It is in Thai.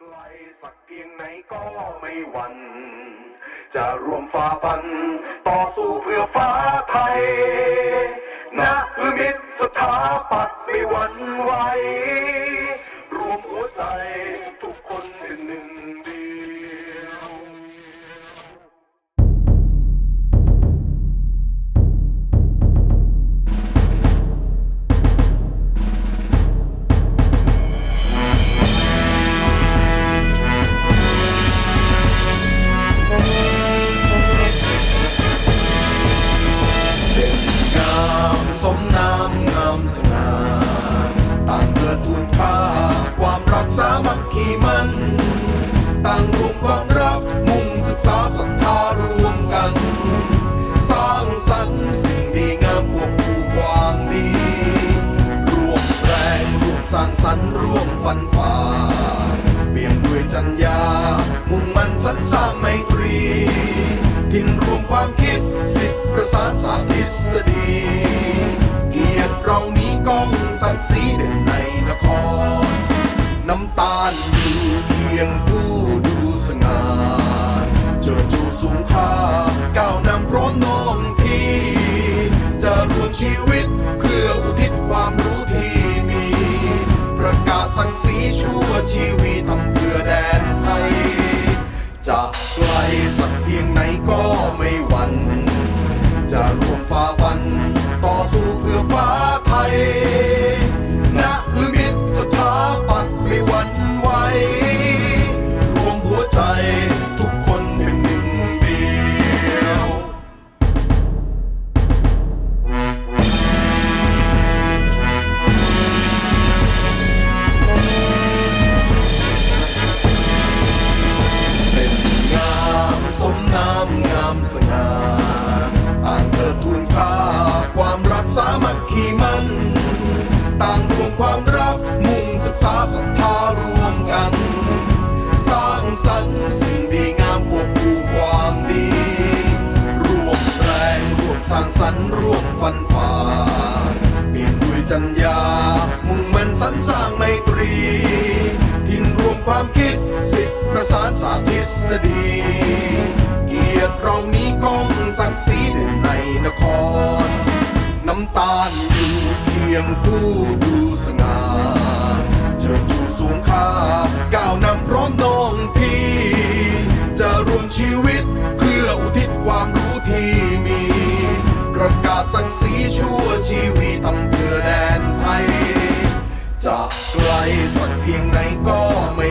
ไกลสักเพียงไหนก็ไม่หวั่นจะรวมฝ่าฟัน ต่อสู้เพื่อฟ้าไทยนะคือมิตรสถาปัตย์ไม่หวั่นไหวรวมหัวใจทุกคนเป็นหนึ่ง สมนามงามสง่าต่างเพื่อทูลค่าความรักสามัคคีมันต่างรวมความรักมุ่งศึกษาศรัทธารวมกัน สร้างสรรค์สิ่งดีงามควบคู่ความดีรวมแรงรวมสร้างสรรค์รวมฟันฝ่าเปลี่ยนด้วยจัญญามุ่งมั่นสรรสร้างไมตรีทิ้นรวมความคิดสิทธิประสานสาทฤษฎี เรติเรานี้ก้องศักดิ์ศรีเด่นในนคร น้ำตาลอยู่เคียงผู้ดูสง่าเจิดชูสูงค่าก้าวนำพร้อมน้องพี่ จะรวมชีวิตเพื่ออุทิศความรู้ที่มี ประกาศศักดิ์ศรีชั่วชีวิตทำเพื่อแดน สามัคคีมัน ต่างรวมความรักมุ่งศึกษาศรัทธารวมกัน สร้างสรรค์สิ่งดีงามควบคู่ความดี รวมแรงรวมสร้างสรรค์รวมฟันฝ่าเปลี่ยนด้วยจัญญา มุ่งมันสรรสร้างไมตรีทิ้นรวมความคิดสิทธิประสานสาทฤษฎีเกียรติเรานี้ก้องศักดิ์ศรีเด่นในนครำตาลอยู่เพียงผู้ดูสง่าเชิญชูสูงค่าก้าวนำพร้อมน้องพี่ จะรวมชีวิตเพื่ออุทิศความรู้ที่มี ประกาศศักดิ์ศรีชั่วชีวิตทำเพื่อแดนไทยจะไกลสักเพียงไหนก็ไม่